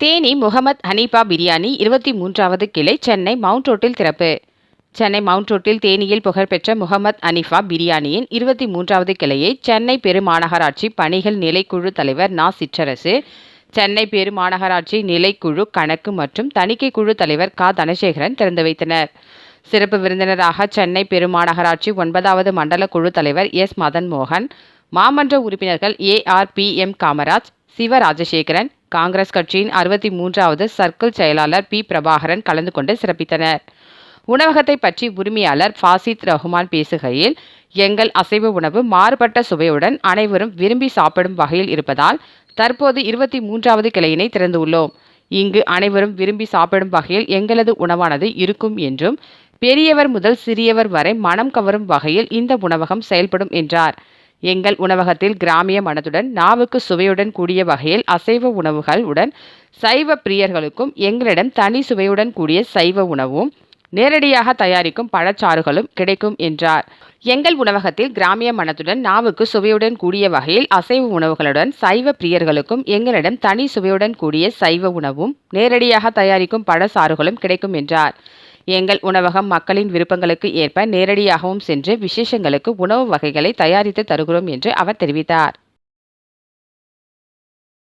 Theni Mohammed Hanifa biryani இருபத்தி மூன்றாவது கிளை சென்னை மவுண்ட் ரோட்டில் திறப்பு. சென்னை மவுண்ட் ரோட்டில் தேனியில் புகழ்பெற்ற முகமது ஹனீஃபா பிரியாணியின் இருபத்தி மூன்றாவது கிளையை சென்னை பெருமாநகராட்சி பணிகள் நிலைக்குழு தலைவர் நா. சிற்றரசு சென்னை பெருமாநகராட்சி நிலைக்குழு கணக்கு மற்றும் தணிக்கை குழு தலைவர் க. தனசேகரன் திறந்து வைத்தனர். சிறப்பு விருந்தினராக சென்னை பெருமாநகராட்சி ஒன்பதாவது மண்டல குழு தலைவர் எஸ். மதன் மோகன் மாமன்ற உறுப்பினர்கள் A. R. P. M. Kamaraj Siva. Rajasekaran Congress கட்சியின் அறுபத்தி மூன்றாவது சர்க்கிள் செயலாளர் பி. பிரபாகரன் கலந்து கொண்டு சிறப்பித்தனர். உணவகத்தை பற்றி உரிமையாளர் ஃபாசித் ரஹ்மான் பேசுகையில் எங்கள் அசைவ உணவு மாறுபட்ட சுவையுடன் அனைவரும் விரும்பி சாப்பிடும் வகையில் இருப்பதால் தற்போது இருபத்தி மூன்றாவது கிளையினை திறந்துள்ளோம். இங்கு அனைவரும் விரும்பி சாப்பிடும் வகையில் எங்களது உணவானது இருக்கும் என்றும் பெரியவர் முதல் சிறியவர் வரை மனம் கவரும் வகையில் இந்த உணவகம் செயல்படும் என்றார். எங்கள் உணவகத்தில் கிராமிய மனதுடன் நாவுக்கு சுவையுடன் கூடிய வகையில் அசைவ உணவுகள் உடன் சைவ பிரியர்களுக்கும் எங்களிடம் தனி சுவையுடன் கூடிய சைவ உணவும் நேரடியாக தயாரிக்கும் பழச்சாறுகளும் கிடைக்கும் என்றார். எங்கள் உணவகத்தில் கிராமிய மனத்துடன் நாவுக்கு சுவையுடன் கூடிய வகையில் அசைவ உணவுகளுடன் சைவ பிரியர்களுக்கும் எங்களிடம் தனி சுவையுடன் கூடிய சைவ உணவும் நேரடியாக தயாரிக்கும் பழச்சாறுகளும் கிடைக்கும் என்றார். எங்கள் உணவகம் மக்களின் விருப்பங்களுக்கு ஏற்ப நேரடியாகவும் சென்று விசேஷங்களுக்கு உணவு வகைகளை தயாரித்து தருகிறோம் என்று அவர் தெரிவித்தார்.